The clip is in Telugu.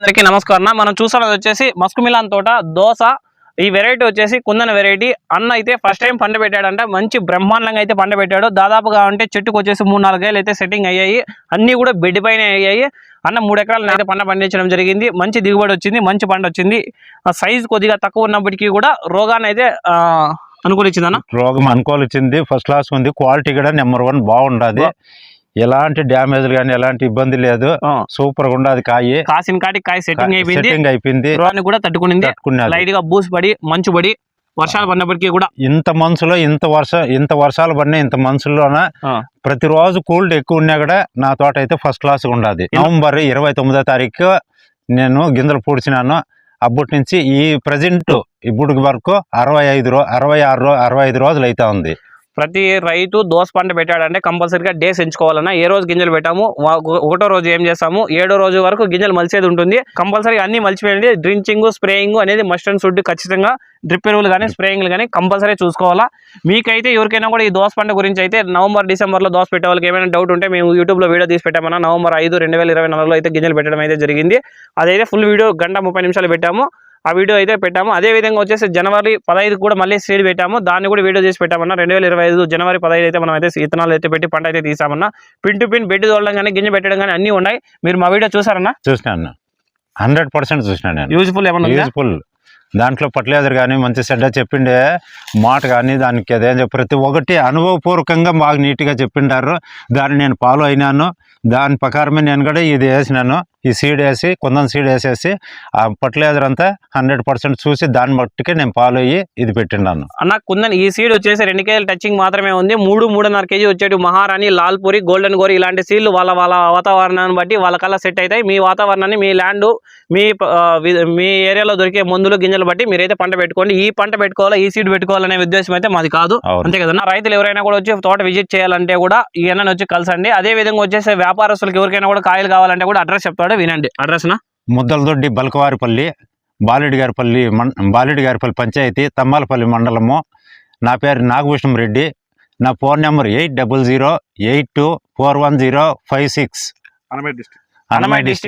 అందరికీ నమస్కారం. మనం చూస్తున్నది వచ్చేసి మస్కు మిలాన్ తోట దోస ఈ వెరైటీ వచ్చేసి కుందన వెరైటీ అన్న అయితే ఫస్ట్ టైం పంట పెట్టాడంట మంచి బ్రహ్మాండంగా అయితే పంట పెట్టాడు. దాదాపుగా అంటే చెట్టుకు వచ్చేసి మూడు నాలుగేళ్ళు అయితే సెట్టింగ్ అయ్యాయి. అన్ని కూడా బెడ్ పైన అయ్యాయి. అన్న మూడు ఎకరాలను అయితే పంట పండించడం జరిగింది. మంచి దిగుబడి వచ్చింది మంచి పంట వచ్చింది. సైజ్ కొద్దిగా తక్కువ ఉన్నప్పటికీ కూడా రోగాన్ని అయితే ఆ, అనుకూలించింది అన్న? రోగం అనుకూలించింది. ఫస్ట్ క్లాస్ ఉంది. క్వాలిటీ కూడా నెంబర్ వన్ బాగుండదు. ఎలాంటి డ్యామేజ్ కానీ ఎలాంటి ఇబ్బంది లేదు. సూపర్గా ఉండదు కాయి. కాసిన కాటికి కాయ సెట్టింగ్ అయిపోయింది. సెట్టింగ్ అయిపోయింది. రోగాన్ని కూడా తట్టుకునింది. లైట్గా బూస్ పడి మంచు పడి వర్షాలు పడినప్పటికీ కూడా. ఇంత మనసులో ఇంత వర్ష ఇంత వర్షాలు పడిన ఇంత మనసులోన? ప్రతిరోజు కూల్డ్ ఎక్కువ ఉన్నా కూడా నా తోట అయితే ఫస్ట్ క్లాస్ ఉండదు. నవంబర్ ఇరవై తొమ్మిదో తారీఖు నేను గింజలు పూడ్చినాను. అప్పటి నుంచి ఈ ప్రజెంట్ ఇప్పుడు వరకు అరవై ఐదు రో అరవై ఆరు అరవై ఐదు రోజులు అయితే ఉంది. ప్రతి రైతు దోస పంట పెట్టాడంటే కంపల్సరీగా డేస్ ఎంచుకోవాలన్నా. ఏ రోజు గింజలు పెట్టాము ఒకటో రోజు ఏం చేస్తాము ఏడో రోజు వరకు గింజలు మలిసేది ఉంటుంది. కంపల్సరీ అన్ని మలిచిపోయింది. డ్రించింగ్ స్ప్రేయింగ్ అనేది మస్ట్ అండ్ షుడ్ ఖచ్చితంగా డ్రిప్ ఎరువులు కానీ స్ప్రేయింగ్లు కానీ కంపల్సరీ చూసుకోవాలా. మీకైతే ఎవరికైనా కూడా ఈ దోస పంట గురించి అయితే నవంబర్ డిసెంబర్లో దోస పెట్టే వాళ్ళకి ఏమైనా డౌట్ ఉంటే మేము యూట్యూబ్లో వీడియో తీసి పెట్టామన్నా. నవంబర్ ఐదు రెండు వేల ఇరవై నాలుగులో అయితే గింజలు పెట్టడం అయితే జరిగింది. అదైతే ఫుల్ వీడియో గంట ముప్పై నిమిషాలు పెట్టాము. ఆ వీడియో అయితే పెట్టాము. అదే విధంగా వచ్చేసి జనవరి పదహైదు కూడా మళ్ళీ సీడ్ పెట్టాము. దాన్ని కూడా వీడియో చేసి పెట్టామన్నా. రెండు వేల ఇరవై ఐదు జనవరి పదహైదు అయితే మనం అయితే విత్తనాలు అయితే పెట్టి పంట అయితే తీసామన్నా. పిన్ టు పిన్ బెడ్ తోలడం కానీ గింజ పెట్టడం కానీ అన్నీ ఉన్నాయి. మీరు మా వీడియో చూసారన్నా? చూసినాను హండ్రెడ్ పర్సెంట్ చూసినాను నేను. యూజ్ఫుల్ ఏమన్నా? యూజ్ఫుల్ దాంట్లో పట్లేదరు కానీ మంచి చెడ్డ చెప్పిండే మాట కానీ దానికి అదేం చెప్పి ప్రతి ఒక్కటి అనుభవపూర్వకంగా బాగా నీట్గా చెప్పిండారు. దాన్ని నేను ఫాలో అయినాను. దాని ప్రకారమే నేను కూడా ఇది వేసినాను. ఈ సీడ్ వేసి కొందం సీడ్ వేసేసి ఆ పట్లేదర్ అంతా హండ్రెడ్ పర్సెంట్ చూసి దాన్ని బట్టికే నేను ఫాలో అయ్యి ఇది పెట్టినాను అన్న కుందని ఈ సీడ్ వచ్చేసి రెండు కేజీల టచింగ్ మాత్రమే ఉంది. మూడు మూడున్నర కేజీ వచ్చేటి మహారాణి లాల్పూరి గోల్డెన్ గోరి ఇలాంటి సీడ్లు వాళ్ళ వాళ్ళ వాతావరణాన్ని బట్టి వాళ్ళ కల్లా సెట్ అవుతాయి. మీ వాతావరణాన్ని మీ ల్యాండ్ మీ మీ ఏరియాలో దొరికే మందులు గింజలు బట్టి మీరైతే పంట పెట్టుకోండి. ఈ పంట పెట్టుకోవాలా ఈ సీడ్ పెట్టుకోవాలనే ఉద్దేశం అయితే మాది కాదు. అంతే కదన్నా రైతులు ఎవరైనా కూడా వచ్చి తోట విజిట్ చేయాలంటే కూడా ఈ అన్నని వచ్చి కలిసండి. అదే విధంగా వచ్చేసి వ్యాపారస్తులకు ఎవరికైనా కూడా కాయలు కావాలంటే కూడా అడ్రస్ చెప్తాడు వినండి. అడ్రస్ నా? ముద్దలదొడ్డి బల్కవారిపల్లి బాలెడ్డి గారిపల్లి బాలెడ్డి గారిపల్లి పంచాయతీ తమ్మాలపల్లి మండలము. నా పేరు నాగభూషణం రెడ్డి. నా phone number eight double zero eight two four one zero five six. అనమే district. Annamayya district.